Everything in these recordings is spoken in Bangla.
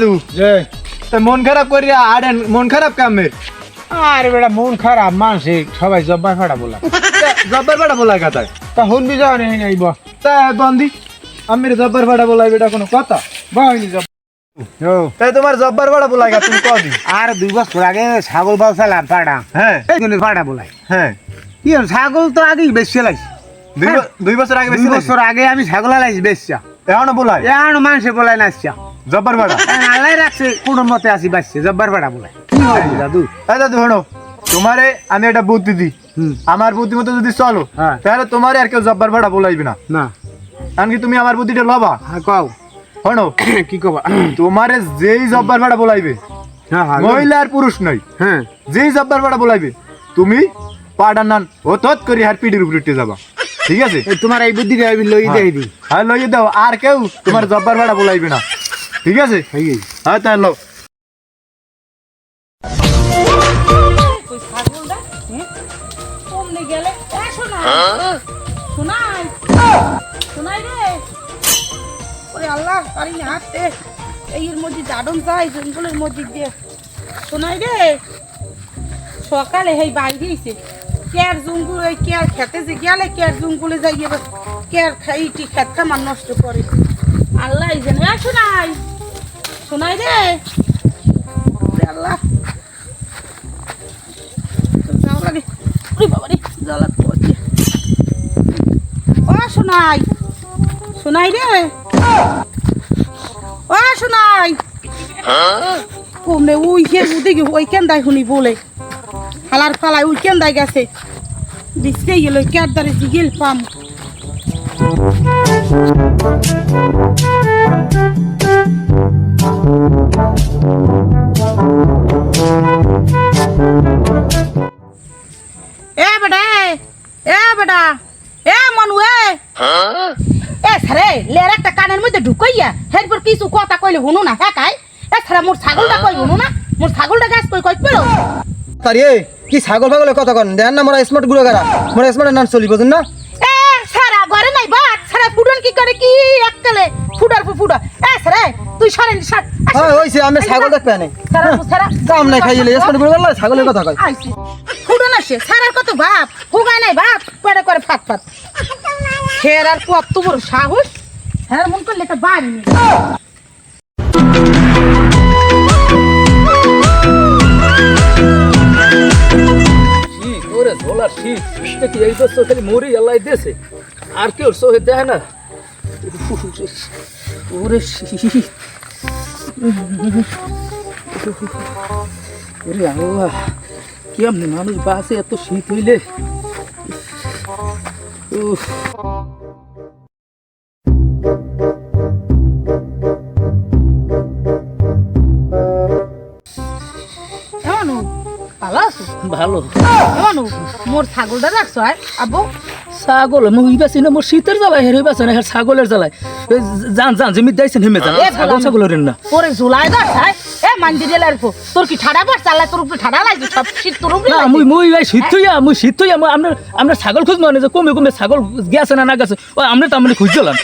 দাদু? তা মন খারাপ করিয়া আড়েন মন খারাপ কামের আরে বেটা মন খারাপ মানসে সবাই জব্বার ফাটা বলা। জব্বার ফাটা বলাই কথায়? তা শুনবি যাও নেই নাইব তা বন্দি। আমি জব্বার ফাটা বলাই বেটা কোনো কথা? বহিনি তাই তোমার জব্বার ফাটা বলাই তুমি কদি? আর দুই বছর আগে ছাগল বাউসালাম ফাটা হ্যাঁ। এই ফাটা বলাই। হ্যাঁ। কি ছাগল তো আগেই বেশি লাইছি দুই ব- দুই বছর আগে দুই বছর আগে আমি ছাগল লাইছি বেশা এখনও বলাই? এখন মানুষে বলাই নাচছা জব্বার ফাটা আল্লাহ রাখছে কোনো মতে আসি বাঁচছে জব্বার ফাটা বলাই কি হবি দাদু। এই দাদু শোনো তোমারে আমি একটা বুদ্ধি দিই। আমার বুদ্ধি মতো যদি চলো হ্যাঁ। তাহলে তোমারে আর কেউ জব্বার ফাটা বলাইবে না। না। এমনকি তুমি আমার বুদ্ধিটা লবা? হ্যাঁ কও। শোনো কি কবা? তোমারে যেই জব্বার ফাটা বলাইবে হ্যাঁ হ্যাঁ মহিলা আর পুরুষ হ্যাঁ। যেই জব্বার ফাটা বলাইবে তুমি পাড়ার নান তৎ করে আর পিঠির উপরে উঠে যাবা। ঠিক আছে? তোমার এই বুদ্ধিটা আমি লই দেই হ্যাঁ লইয়ে দাও। আর কেউ তোমার জব্বার ফাটা বলাইবে না। ঠিক আছে? হয়ে রে ওরে আল্লাহ এই সকালে হেই বাইরে কেয়ার জঙ্গল কেয়ার খেতে যে গেলে কেয়ার যাই কেয়ার খাই টি খেত খামার নষ্ট করে। আল্লাহ জানে এ শোনাই। শোনাই রে। আল্লাহ। যাও লাগে। বাবা রে। ও শোনাই। শোনাই রে। ও উদিকে শুনি বলে। হালার ফালাই ওই কেন্দাই গেছে। দিচ্ছে গেল কেয়ার দারে গেল পাম। এ বেটা এ বেটা, এ মনু, এ। এ সারে, লের একটা কানের মধ্যে ঢুকাইয়া এরপর কিছু কথা কইলে শুনো না হ্যাঁ এ সারা, মোর ছাগলটা কই শুনো না? মোর ছাগলটা গাছ কই কই পেল? তারি কি ছাগল ফাগলে কথা কন? দেন না, মোরা স্মার্টগুলো গারা মোরা স্মার্ট নাম চলি, বুঝুন না? কি করে? কি এককালে? ফুডার পর ফুডা এ সারে তুই সরেন সর। হ্যাঁ হইছে আমি ছাগল দেখবে না সারা সারা কাম নাই গুলো গালা ছাগলের কথা ফুডন আসে সারার কত বাপ? হুগায় নাই বাপ? করে করে ফাট ফাট। ফের আর কত বড় সাহস? হ্যাঁ মন করলে একটা বাড়ি নেই। ঝোলার শীত। দেখি এই খালি মরি এলাই দেশে আর কেউ সহে দেয় না। ওরে ওরে আল্লাহ কেমনি মানুষ বাসে এত শীত হইলে উফ ভালো ভালো মোর ছাগলটা রাখছো আর আব্বু ছাগল মুই না মোর শীতের জ্বালায় হেরে বাসে না হের ছাগলের জ্বালায়। যান যান জমি দাইছেন হেমে এ ছাগল। ছাগলের না। তোরে ঝুলাই দাঁড়ায় এ মান্দি দিলে আর তোর কি ঠাডা পড়ছে আল্লাহ তোর উপরে ঠাডা লাগছে সব শীত তোর উপরে না মুই মুই ভাই শীত হইয়া মুই শীত হইয়া মুই আপনার আপনার ছাগল খুঁজ মানে যে কমে কমে ছাগল গেছে না না গেছে। ও আমরা তো আমরা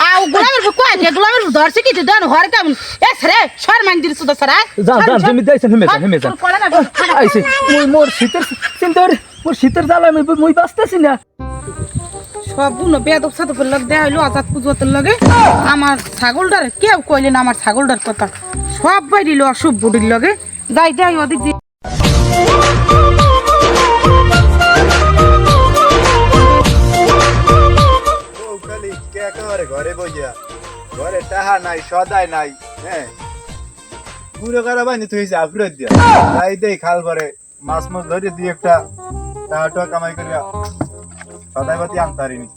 আও গোলামের কয় যে গোলামের ধরছে কি দেন হর কেমন? এ সরে সর মান্দির সুদা সরা যান যান জমি দাইছেন হেমে যান হেমে যান আইছে মুই মোর শীতের চিন্তা মোর শীতের জ্বালায় মুই মুই বাঁচতেছি না। সবগুলো বেদব সাদবের লগ দেয়া হইল আজাদ পুজোতের লগে। আমার ছাগলটার কেউ কইলেন আমার ছাগলটার কথা। সব বাইরিল অশুভ বুড়ির লগে। যাই যাই ওদিক দিয়ে। ঘরে বইয়া? ঘরে টাহা নাই সদাই নাই হ্যাঁ? পুরো কারা বানি তুই আফরত দিয়া। তাই দেই খাল পরে মাছ মাছ ধরে দিয়ে একটা টাকা কামাই করিয়া সদাই পাতি আনতারিনি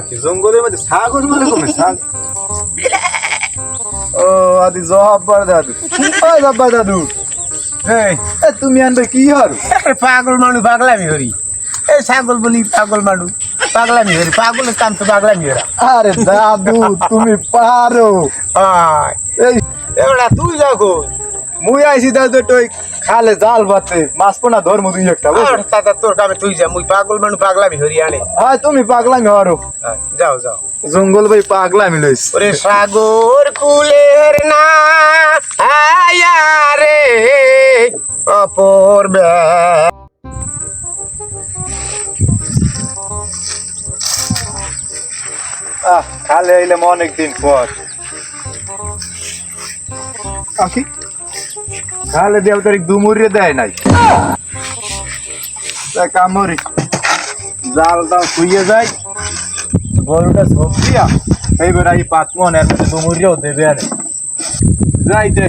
কি জঙ্গলের মধ্যে ছাগল মানে দাদু ও জব্বার এ, তুমি আনবে কি হর পাগল মানুষ পাগলামি হরি এই ছাগল বলি পাগল মানুষ পাগলামি হরি পাগলের কাম তো পাগলামি হরা আরে দাদু তুমি পারো। এই এবার তুই দেখো মুই আইছি তো তুই খালে জাল বাতে মাছ পোনা ধর্ম দুই একটা? দাদা তোর কামে তুই যা মুই পাগল মানু পাগলামি হরি আনে। হ্যাঁ তুমি পাগলামি হরো যাও যাও। জঙ্গল ভাই পাগলামি লইস ওরে সাগর কুলের না আয়া রে অপর আহ খালে আইলাম অনেক দিন পর। আখি খালে দেও তারিখ দুমুরিয়ে দেয় নাই। তা কামড়ি জাল দাও শুয়ে যায় গরুটা সব দিয়া এইবার এই পাতমন এত দুমুরিয়েও দেবে আর। যাই দে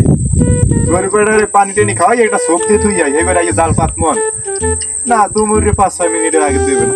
গরু পেটারে পানি টানি খাওয়াই একটা সব দিয়ে তুই যাই এবার এই জাল পাতমন না দুমুরিয়ে পাঁচ ছয় মিনিটের আগে দেবে না।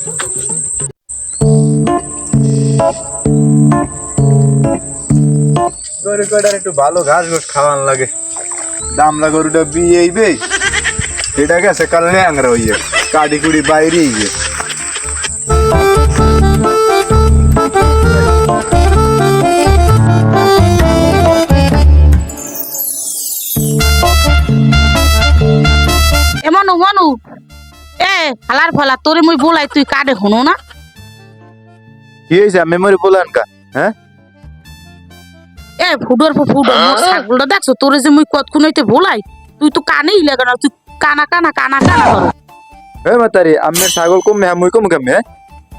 গরু একটু ভালো ঘাস ঘাস খাওয়ান লাগে। দামলা গরুটা বিয়ে এইবে এটা গেছে ল্যাংরা হইয়ে কাডি বাইরে গিয়ে এমন মনু এ হালার ফলা, তোরে মুই বলাই তুই কাডে শুনো না? কি হয়েছে মেমোরি বলেন কা হ্যাঁ? এ ফুডর ফুডর মোর ছাগলটা দেখছ? তোরে যে মুই কতক্ষণ হইতে ভোলাই তুই তো কানেই লাগে না তুই কানা কানা কানা কানা করো হে মাতারি আমি ছাগল কমে মুই কম কেমনে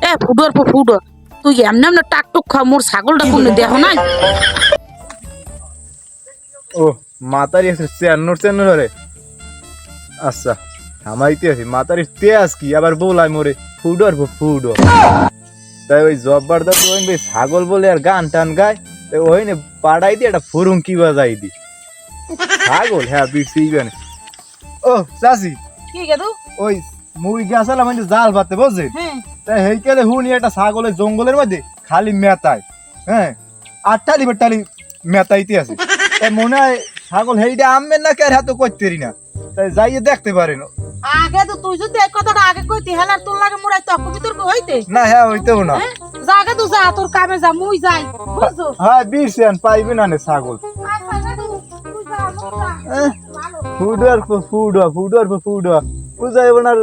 এ ফুডর ফুডর। তুই এমনি এমনি টাক টুক খা মোর ছাগলটা কোনো দেহ নাই। ও মাতারি আছে চেন্নুর চেন্নুর রে আচ্ছা আমাইতে আছি। মাতারি তেজ কি? আবার বলাই মোরে। ফুডর ফুডর তাই ওই জব্বার দা ওই ছাগল বলে আর গান টান গায় তাই ওই নে পাড়াই দিয়ে একটা ফুরুং কি বাজাই দি। ছাগল হ্যাঁ বিটসি গানে ও চাচি কি গেদু ওই মুই গেছিলাম মানে জাল পাতে বুঝছেন হ্যাঁ। তাই হেইকেলে হুনি একটা ছাগলের জঙ্গলের মধ্যে খালি মেতায় হ্যাঁ আটটালি বেটালি মেতাইতে আছে। তাই মনে হয় ছাগল হেইটা আনবেন না কে আর হাতে করতে পারি না। তাই যাইয়ে দেখতে পারেন। আগে তো তুই যদি এক কথাটা আগে কইতি হেলার তোর লাগে মোরাই তর্ক বিতর্ক হইতে? না হ্যাঁ হইতেও না। হ্যাঁ? যা আগে যা তোর কামে যা মুই যাই বুঝছ? হ্যাঁ বিরছেন পাইবে না নে ছাগল। ফুডর ফুডর ফুডর ফুডর বুঝাই ওনার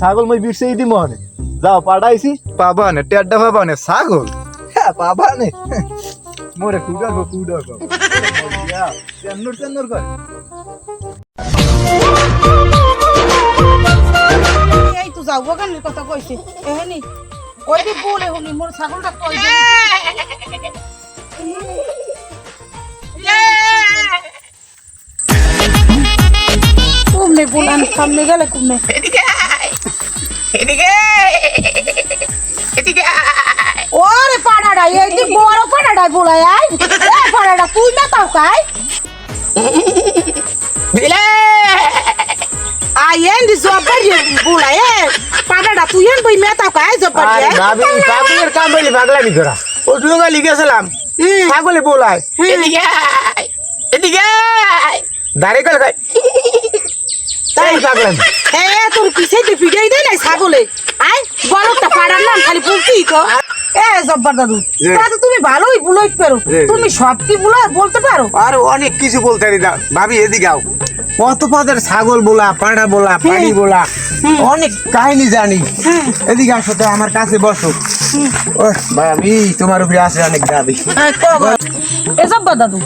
ছাগল মই বিরছেই দি মনে যাও পাঠাইছি পাবা নে টেড্ডা পাবা নে ছাগল। হ্যাঁ পাবা নে। মোরে ফুডর করে। এই তো যাও বাগানের কথা কইছে। এহেনি ওই যে বলে হনি, মোর ছাগলটা কই দে কুমনে বলান সামনে গেলে কুমনে ওরে পাড়াটা এই যে বড় পাড়াটা বলাই, আই। এ পাড়াটা তুই না তাও কাই। আই এন্ড জব্বার বলাই এ পাড়াটা তুই এন বই মেতাও কাই জব্বার আরে ভাবি পাগলের কাম বলি পাগলামি করা। ও ডুঙ্গা লিখেছিলাম। ছাগলে বলায়। এদিকে আয়, এদিকে আয়। দাঁড়িয়ে গেল খাই। তাই। পাগলামি। এ তোর কিসে তুই পিটাই দে নাই ছাগলে। আই বড়টা পাড়ার নাম খালি বলতেই তো। এ জব্বার দাদু দাদু তুমি ভালোই বুলই পারো। জি, জি। তুমি সব কি বুলা বলতে পারো? আর অনেক কিছু বলতে পারি ভাবি এদিকে আও। কত পদের ছাগল বলা পাড়া বলা পাড়ি বলা অনেক কাহিনী জানি। এদিকে আসো তো আমার কাছে বসো। ভাবি তোমার উপরে আছে অনেক দাবি। হ্যাঁ, দাদু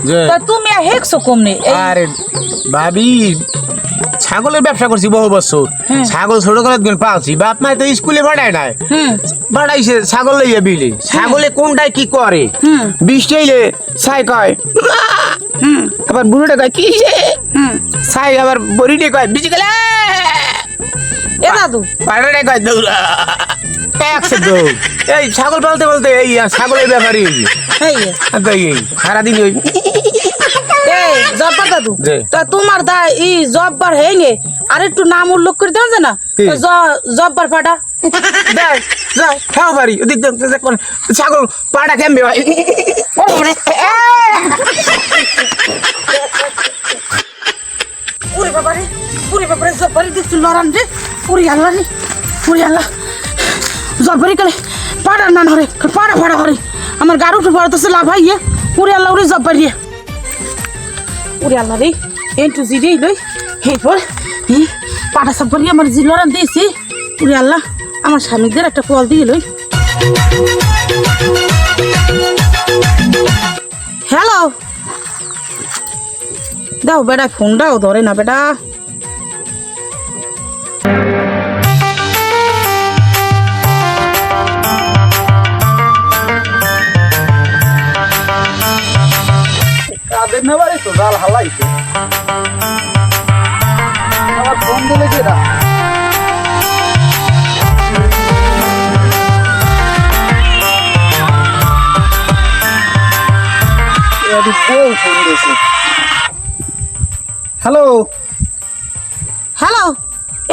তুমি হেকছো কমনে এই আরে ভাবি ছাগলের ব্যবসা করছি বহু বছর। ছাগল ছোট করে পাওছি বাপ মাই তো স্কুলে পাঠায় নাই। হুম। বাড়াইছে ছাগল লইয়া বিলে ছাগলে কোনটায় কি করে। বৃষ্টি ছাই কয় আবার বুড়োটা কয় কি ছাই আবার বড়িটে কয় বিচি গেলে? এ দাদু। পাড়াটা কয় দৌড়া। একশো দৌড়। এই ছাগল পালতে বলতে এই ছাগলের ব্যাপারই এই এই সারাদিন ওই দাদু। জি। তা তোমার দা ই জব্বার হেঙ্গে আর একটু নাম উল্লেখ করে দেওয়া যায় না? জব্বার পাটা যাই খাও বাড়ি, ওদিক ছাগল পাড়া কেমবে ভাই? ওরে বাবা রে, ওরে বাবা রে, জব্বারি দেখছি লড়ান রে। ওরে আল্লাহ রে, ওরে আল্লাহ। জব্বারি কালে পাড়া নান হরে পাড়া পাড়া হরে আমার গাড়ি উঠে পড়তেছে লাভ হাইয়ে ওরে আল্লাহ, ওরে জব্বারি রে। ওরে আল্লাহ রে এন্টু জি রে লই। এরপর পাটা সব্বারি আমার জি লড়ান দিয়েছি। ওরে আল্লাহ। আমার স্বামীদের একটা কল দিয়ে লই। হ্যালো। দাও বেটা, ফোনটাও ধরে না বেটা। কাদের না তো জাল হালাইছে। আমার ফোন দিলে কেটা হ্যালো হ্যালো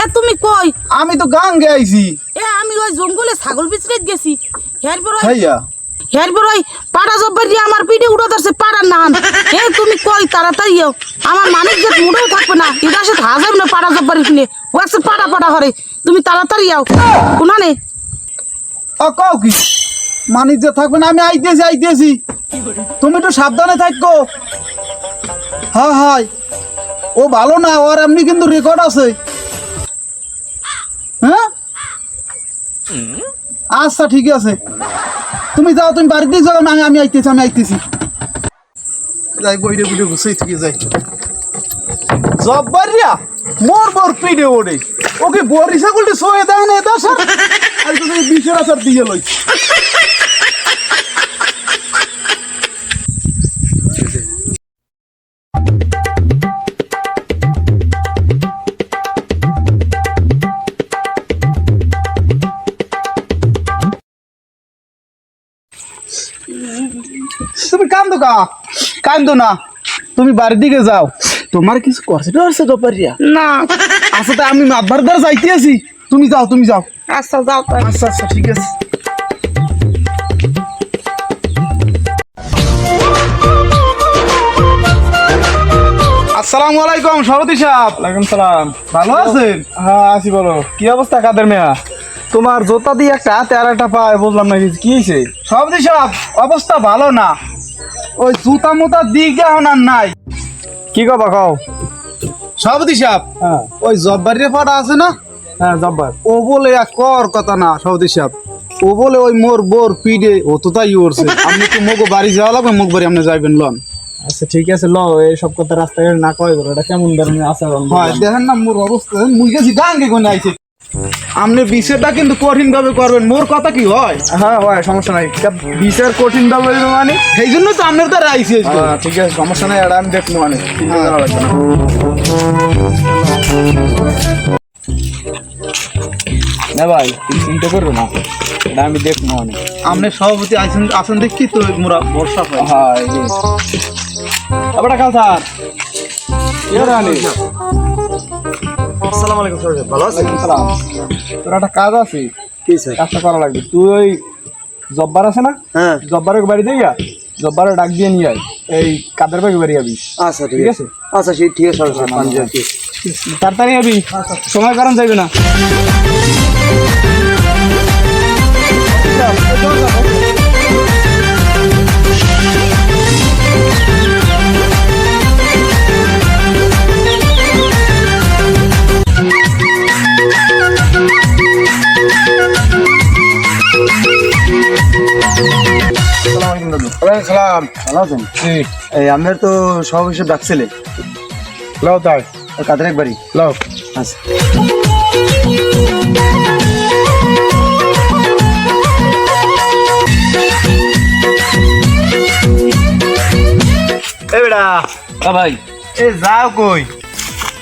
এ তুমি কই? আমি তো গান গাইছি এ আমি ওই জঙ্গলে ছাগল বিচড়ে গেছি। এরপর ওই ভাইয়া। এরপর ওই পাড়া জব্বার দিয়ে আমার পিঠে উঠে ধরছে পাড়ার নাম এ তুমি কই? তাড়াতাড়ি যাও আমার মানুষ যে মুড়েও থাকবে না। এটা সে হাজার না পাড়া জব্বার কিনে ও একসে পাড়া পাড়া হরে তুমি তাড়াতাড়ি যাও কোনা নে। ও কও কি? মানিক যে থাকবে না আমি আইতেছি আইতেছি। তুমি একটু সাবধানে থাকো। হ্যাঁ হাই। ও ভালো না ওর এমনি কিন্তু রেকর্ড আছে। হ্যাঁ? আচ্ছা ঠিক আছে। তুমি যাও তুমি বাড়িতে যাও আমি আমি আইতেছি আমি আইতেছি। যাই বইরে বুড়ে গুছাই থেকে যাই। জব্বারিয়া মোর মোর পিডে ওড়ে। ওকে বরি ছাগলটি সয়ে দেয় না এটা স্যার আর তো বিশের আচার দিয়ে লই কা কান্দো না তুমি বাড়ির দিকে যাও। তোমার কিছু করছে? করছে জব্বারিয়া না। আচ্ছা তা আমি মাতবার দ্বারা যাইতে আছি। তুমি যাও তুমি যাও। আচ্ছা যাও তাই আচ্ছা আচ্ছা ঠিক আছে। আসসালামু আলাইকুম সভাপতি সাহেব ওয়ালাইকুম সালাম। ভালো আছেন? হ্যাঁ আসি বলো। কি অবস্থা কাদের মেয়া? তোমার জোতা দিয়ে একটা হাতে আর একটা পায় বুঝলাম না কি হয়েছে সভাপতি সাহেব অবস্থা ভালো না। ওই জুতা মোতা দিকে এখন আর নাই। কি কবা খাও সভাপতি সাহেব হ্যাঁ। ওই জব্বারির পাড়া আছে না? হ্যাঁ জব্বার। ও বলে এক কর কথা না সভাপতি সাহেব ও বলে ওই মোর বোর পিডে ও তো তাই করছে আপনি তো মগো বাড়ি যাওয়া লাগবে? মুখ বাড়ি আপনি যাইবেন লন। আচ্ছা ঠিক আছে ল এই সব কথা রাস্তাঘাটে না কয় বলো এটা কেমন ধরনের আচরণ? হয় দেখেন না মোর অবস্থা মুই গেছি গাঙ্গে কোনে আইছে। আপনি বিষয়টা কিন্তু কঠিন ভাবে করবেন। মোর কথা কি হয়? হ্যাঁ হয় সমস্যা নাই। বিচার কঠিন বলবে মানে? সেই জন্য তো আপনার আইছে হ্যাঁ ঠিক আছে সমস্যা নাই আমি দেখব মানে। না। ভাই তুমি চিন্তা করবে না। এটা আমি দেখব মানে। আপনি সভাপতি আছেন আছেন দেখি তো মোরা ভরসা পাই হ্যাঁ এই আবার কাল স্যার। আসসালামু আলাইকুম ভালো আছেন? সালাম। তোর একটা কাজ আছে? কি স্যার কাজটা করা লাগবে। তুই ওই জব্বার আছে না? হ্যাঁ। জব্বারের বাড়ি দিয়ে জব্বারে ডাক দিয়ে নিয়ে আয়। এই কাদের বাড়ি বাড়ি যাবি? আচ্ছা ঠিক আছে। আচ্ছা সেই ঠিক আছে স্যার পাঞ্জা তাড়াতাড়ি যাবি। সময় কারণ যাবি না। সালাম। ভালো আছেন? জি। এই আপনার তো সব হিসেবে ডাকছিলে। লাও তাই। কাদের একবারই? লাও। আচ্ছা। এ বেড়া। ভাই। এ যাও কই?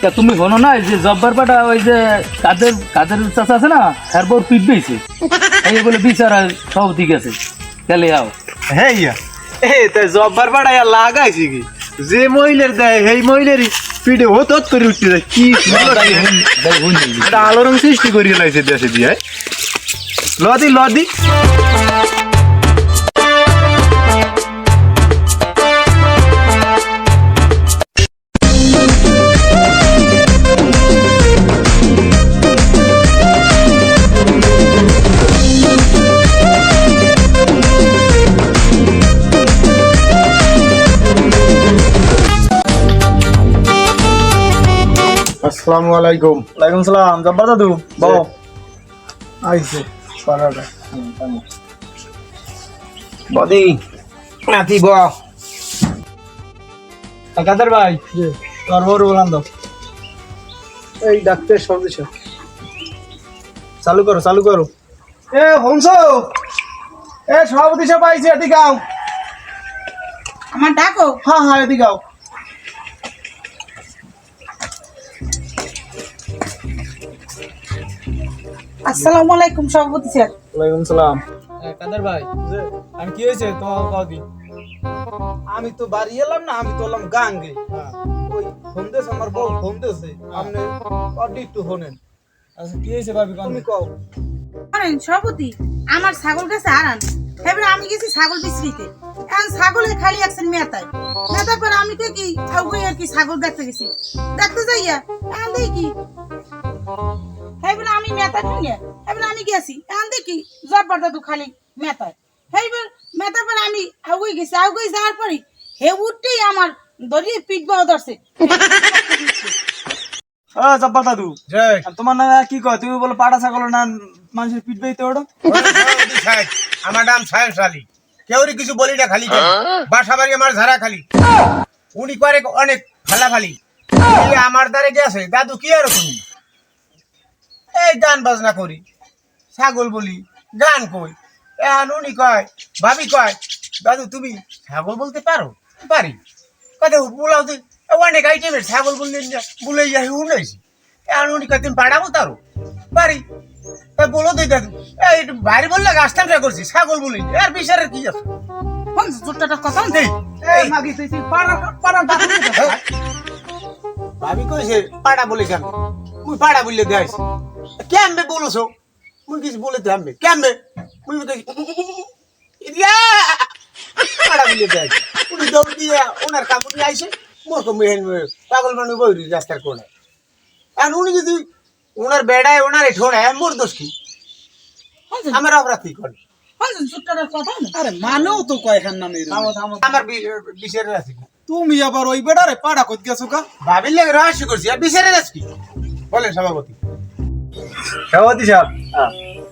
তা তুমি শোনো না যে জব্বার পাটা ওই যে কাদের কাদের চাষা আছে না এরপর পিট দিয়েছে। এই বলে বিচার সব ঠিক আছে। তাহলে আও হ্যাঁ ইয়া। এ তে জব্বার পাড়া ইয়া লাগাইছি কি? যে মহিলার দেয় সেই মহিলারই পিঠে হত হত করে উঠতে যায় কি আলোড়ন সৃষ্টি করিয়ে লাইছে দেশে দিয়ে লদি লদি। আসসালামু আলাইকুম। ওয়ালাইকুম সালাম জব্বার দাদু বাও আইছে পাড়াটা। বদি নাতি ব কাদের ভাই তোর বড় বলান দাও। এই ডাক্তার সবজি চালু করো চালু করো। এ হংস এ সভাপতি সব আইছে এদিকে আও। আমার ডাকো? হ্যাঁ হ্যাঁ এদিকে আও। আসসালামু আলাইকুম সভাপতি স্যার। ওয়ালাইকুম সালাম। কাদের ভাই? আমি কি হয়েছে? তোমার কদি আমি তো বাড়ি এলাম না আমি তো এলাম গাঙ্গে। ওই ফোন আমার বউ ফোন দিয়েছে আপনি অডি একটু শোনেন আচ্ছা কি হয়েছে ভাবি তুমি কও। শোনেন সভাপতি আমার ছাগল গেছে আরান এবারে আমি গেছি ছাগল বিচরিতে এখন ছাগলে খালি একছেন মেতায় মেতার পর আমি তো কি ছাগল আর কি ছাগল দেখতে গেছি। দেখতে যাইয়া এখন দেখি কি এবারে আমি মেতায় নিয়ে এবারে আমি গেছি। এখন দেখি জব্বার দাদু খালি মেতায় এইবার মেতার পর আমি আগুই গেছি আগুই যাওয়ার পরে হে উঠতেই আমার দড়িয়ে পিঠ বাহ ধরছে। ও জব্বার দাদু তোমার নাম কি কয়? তুমি বলো পাটা ছাগল না মানুষের পিঠ বেইতে ওড়ো। আমার নাম সায়েন্স আলী। কেউরি কিছু বলি না খালি বাসা বাড়ি আমার ঝাড়া খালি। উনি করে অনেক ফালাফালি এই আমার দ্বারে গেছে দাদু কি আর শুনি? এই গান বাজনা করি ছাগল বলি গান কই। এখন উনি কয় ভাবি কয় দাদু তুমি ছাগল বলতে পারো? পারি। কথা বলাও তুই অনেক আইটেমের ছাগল বললে বলে যাই উনাইছি এখন উনি কয় তুমি পাড়াবো তারও পারি। তা বলো তুই দাদু এই বাইরে বললে গাছটা করছি ছাগল বলি আর বিচারের কি আছে? পাড়া ভাবি কইছে পাড়া বলে কেন? মুই পাড়া বললে গাইছি কেমবে বলছো? মুই কিছু বলে থামবে কেমবে মুই ইয়া! পাড়া বলে গাইছি উনি দৌড় দিয়ে ওনার কাপড় নিয়ে আইছে। মোর কম মেহেন পাগল মানুষ বইরি রাস্তার কোণে আর উনি যদি ওনার বেড়ায় ওনার ঠোড়ায় মোর দোষ কি? আমার অপরাধ কি করে? তো আমার আছে তুমি আবার ওই বেড়ারে পাড়া কত গেছো কা ভাবির লাগে রহস্য করছি। আর আছে বলেন সভাপতি। সভাপতি সাহেব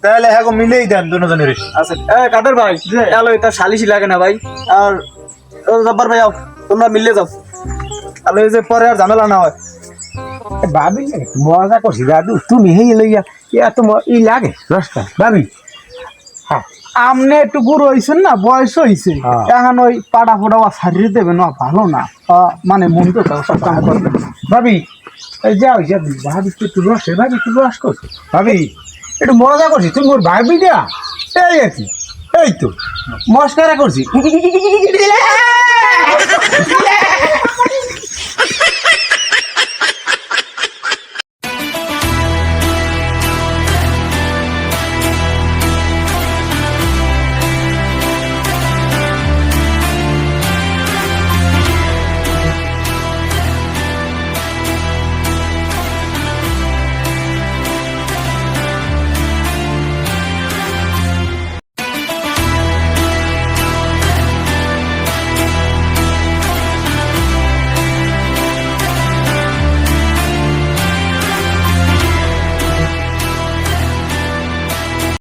তাহলে হ্যাঁ মিলেই দেন দুজনের আচ্ছা। এ কাদের ভাই? এলো এটা সালিশি লাগে না ভাই। আর জব্বার ভাই আও তোমরা মিললে যাও। তাহলে যে পরে আর ঝামেলা না হয়। ভাবি মজা করছি দাদু তুমি হেই লইয়া এত ই লাগে রসটা ভাবি। হ্যাঁ। আমনে একটু বুড়ো হইছেন না বয়স হইছে। হ্যাঁ। এখন ওই পাড়া ফোড়া সারিয়ে দেবে না ভালো না। মানে মন তো সব কাম ভাবি যাও যা ভাবি একটু রস ভাবি একটু রস করছ। ভাবি একটু মজা করছি তুমি ওর ভাবি না এই আছি এই তো মস্কারা করছি।